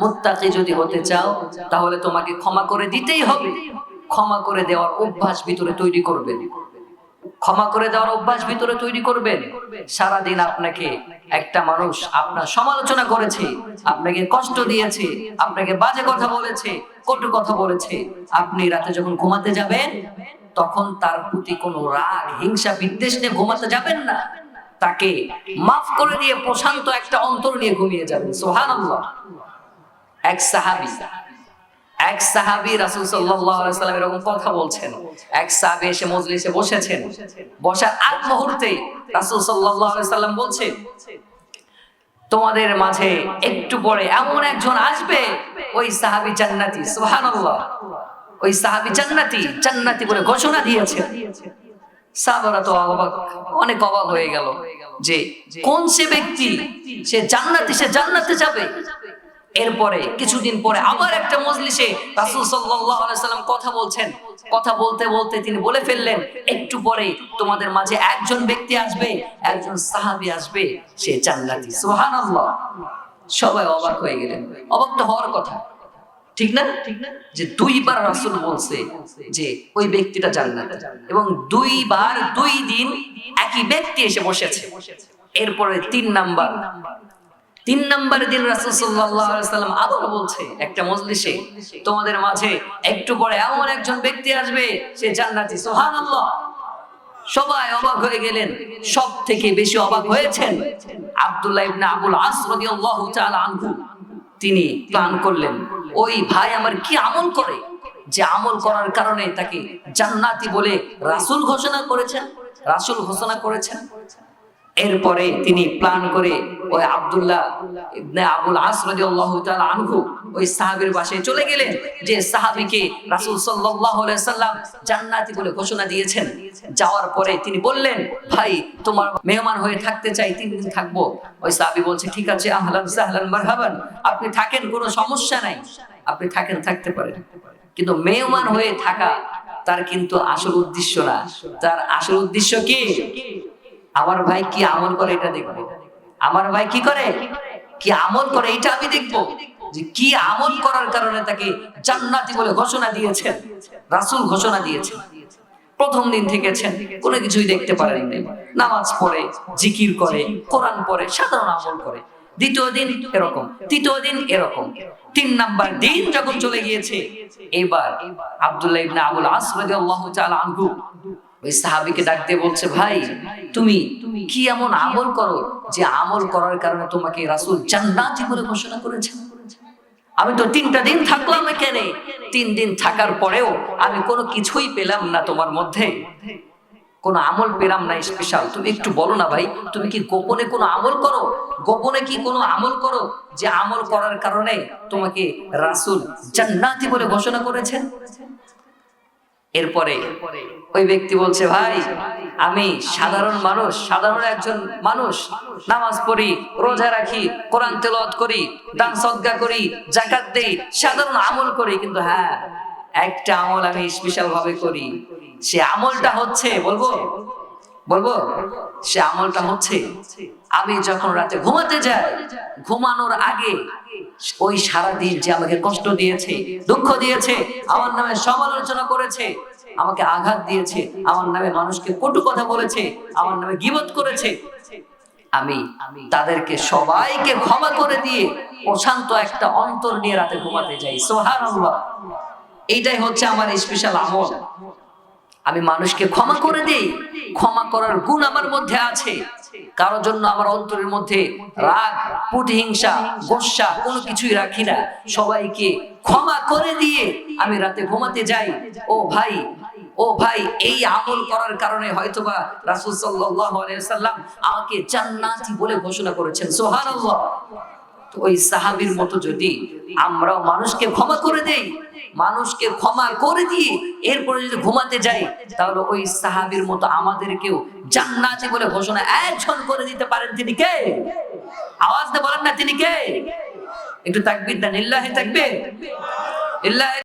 মুত্তাকি যদি হতে চাও, তাহলে তোমাকে ক্ষমা করে দিতেই হবে। ক্ষমা করে দেওয়ার অভ্যাস ভিতরে তৈরি করবেন। ক্ষমা করে দেওয়ার অভ্যাস ভিতরে তৈরি করবেন। সারাদিন আপনাকে একটা মানুষ আপনার সমালোচনা করেছে, আপনাকে কষ্ট দিয়েছে, আপনাকে বাজে কথা বলেছে, কটু কথা বলেছে। আপনি রাতে যখন ঘুমাতে যাবেন, তখন তার প্রতি কোনো রাগ, হিংসা, বিদ্বেষ নিয়ে ঘুমাতে যাবেন না। তাকে মাফ করে দিয়ে প্রশান্ত একটা অন্তর নিয়ে ঘুমিয়ে যাবেন সোহান এক সাহাবি এক সাহাবি রাসূল সাল্লাম এরকম কথা বলছেন। এক সাহাবী এসে মজলিসে বসেছেন। বসার আগ মুহূর্তে রাসূল সাল্লাম বলছেন, তোমাদের মাঝে একটু পরে এমন একজন আসবে, ওই সাহাবী জান্নাতি। সুবহানাল্লাহ। ওই সাহাবী জান্নাতি জান্নাতি বলে ঘোষণা দিয়েছেন। সাহাবারা তো অবাক, অনেক অবাক হয়ে গেল। যে কোন সে ব্যক্তি? সে জান্নাতি সে জান্নাতে যাবে। এরপরে কিছুদিন পরে আবার একটা মজলিসে রাসূল সাল্লাল্লাহু আলাইহি সাল্লাম কথা বলছেন। কথা বলতে বলতে তিনি বলে ফেললেন একটু পরে তোমাদের মাঝে একজন ব্যক্তি আসবে একজন সাহাবী আসবে সে জান্নাতি। সুবহানাল্লাহ। সবাই অবাক হয়ে গেলেন। অবাক তো হওয়ার কথা। ঠিক না? ঠিক না যে দুইবার রাসূল বলছে যে ওই ব্যক্তিটা জান্নাতি। এবং দুইবার দুই দিন একই ব্যক্তি এসে বসেছে। এরপরে তিন নাম্বার। তিন নম্বরের দিন রাসূল সাল্লাম আবার বলছে একটা মজলিসে, তোমাদের মাঝে একটু পরে এমন একজন ব্যক্তি আসবে, সে জান্নাতি। সুবহানাল্লাহ। সবাই অবাক হয়ে গেলেন। সব থেকে বেশি অবাক হয়েছেন আব্দুল্লাহ ইবনে আবুল আস রাদিয়াল্লাহু তাআলা আনহু। তিনি প্ল্যান করলেন ওই ভাই আমার কি আমল করে? যে আমল করার কারণে তাকে জান্নাতি বলে রাসুল ঘোষণা করেছেন, রাসুল ঘোষণা করেছেন। এরপরে তিনি প্ল্যান করে ওই আব্দুল্লাহ ইবনে আবুল আস রাদিয়াল্লাহু তাআলা আনহু ওই সাহাবীর বাসায় চলে গেলেন। যে সাহাবীকে রাসূল সাল্লাল্লাহু আলাইহি সাল্লাম জান্নাতি বলে ঘোষণা দিয়েছেন। যাওয়ার পরে তিনি বললেন, ভাই, তোমার মেহমান হয়ে থাকতে চাই, তিন দিন থাকব। ওই সাহাবী বলছে, ঠিক আছে, আহলান সাহলান মারহাবান। আপনি থাকেন, কোনো সমস্যা নাই। আপনি থাকেন, থাকতে পারেন। কিন্তু মেহমান হয়ে থাকা তার কিন্তু আসল উদ্দেশ্য না। তার আসল উদ্দেশ্য কি? আমার ভাই কি আমল করে এটা দেখব? আমার ভাই কি করে? কি আমল করে? এটা আমি দেখব। যে কি আমল করার কারণে তাকে জান্নাতি বলে ঘোষণা দিয়েছেন। রাসূল ঘোষণা দিয়েছেন। প্রথম দিন থেকেছেন। কোনো কিছুই দেখতে পারেন নামাজ পড়ে, জিকির করে, কোরআন পড়ে, সাধারণ আমল করে। দ্বিতীয় দিন এরকম, তৃতীয় দিন এরকম। তিন নাম্বার দিন যখন চলে গিয়েছে, এবার আব্দুল্লাহ ইবনে আবুল আস রাদিয়াল্লাহু তাআলা আনহু ওই সাহাবীকে ডাকতে বলছে, ভাই, তুমি কি এমন আমল করো যে আমল করার কারণে তোমাকে রাসূল জান্নাতি বলে ঘোষণা করেছেন? আমি তো তিনটা দিন থাকলাম এখানে। তিন দিন থাকার পরেও আমি কোনো কিছুই পেলাম না তোমার মধ্যে। কোনো আমল পেলাম না স্পেশাল তুমি একটু বলো না ভাই, তুমি কি গোপনে কোনো আমল করো? গোপনে কি কোনো আমল করো যে আমল করার কারণে তোমাকে রাসূল জান্নাতি বলে ঘোষণা করেছেন? এরপরে ওই ব্যক্তি বলছে ভাই আমি সাধারণ মানুষ সাধারণ একজন মানুষ। নামাজ পড়ি রোজা রাখি কোরআন তেলাওয়াত করি দান সদকা করি জাকাত দেই সাধারণ আমল করি। কিন্তু হ্যাঁ একটা আমল আমি স্পেশাল ভাবে করি। সে আমলটা হচ্ছে বলব? বলব? সে আমলটা হচ্ছে আমি যখন রাতে ঘুমাতে যাই ঘুমানোর আগে ওই সারা দিন যে আমাকে কষ্ট দিয়েছে, দুঃখ দিয়েছে, আমার নামে সমালোচনা করেছে, আমাকে আঘাত দিয়েছে, আমার নামে মানুষকে কটু কথা বলেছে, আমার নামে গিবত করেছে। আমি তাদেরকে সবাইকে ক্ষমা করে দিয়ে প্রশান্ত একটা অন্তর নিয়ে রাতে ঘুমাতে যাই। সোহানুল্লাহ এইটাই হচ্ছে আমার স্পেশাল আমল। আমি মানুষকে ক্ষমা করে দেই, ক্ষমা করার গুণ আমার মধ্যে আছে। কারোর জন্য আমার অন্তরের মধ্যে রাগ প্রতিহিংসা গোসা কোনো কিছুই রাখি না। সবাইকে ক্ষমা করে দিয়ে আমি রাতে ঘুমাতে যাই। ও ভাই ও ভাই, এই আমল করার কারণে হয়তোবা রাসূল সাল্লাল্লাহু সাল্লাম আমাকে জান্নাতি বলে ঘোষণা করেছেন। তো ওই সাহাবীর মতো যদি আমরাও মানুষকে ক্ষমা করে দেই, মানুষকে ক্ষমা করে দিয়ে এরপরে যদি ঘুমাতে যাই, তাহলে ওই সাহাবীর মতো আমাদেরকেও জান্নাতি বলে ঘোষণা একজন করে দিতে পারেন। তিনি কে? আওয়াজ দিয়ে বলেন না তিনি কে? একটু তাকবির দেন ইল্লাহি তাকবির। ইল্লাহি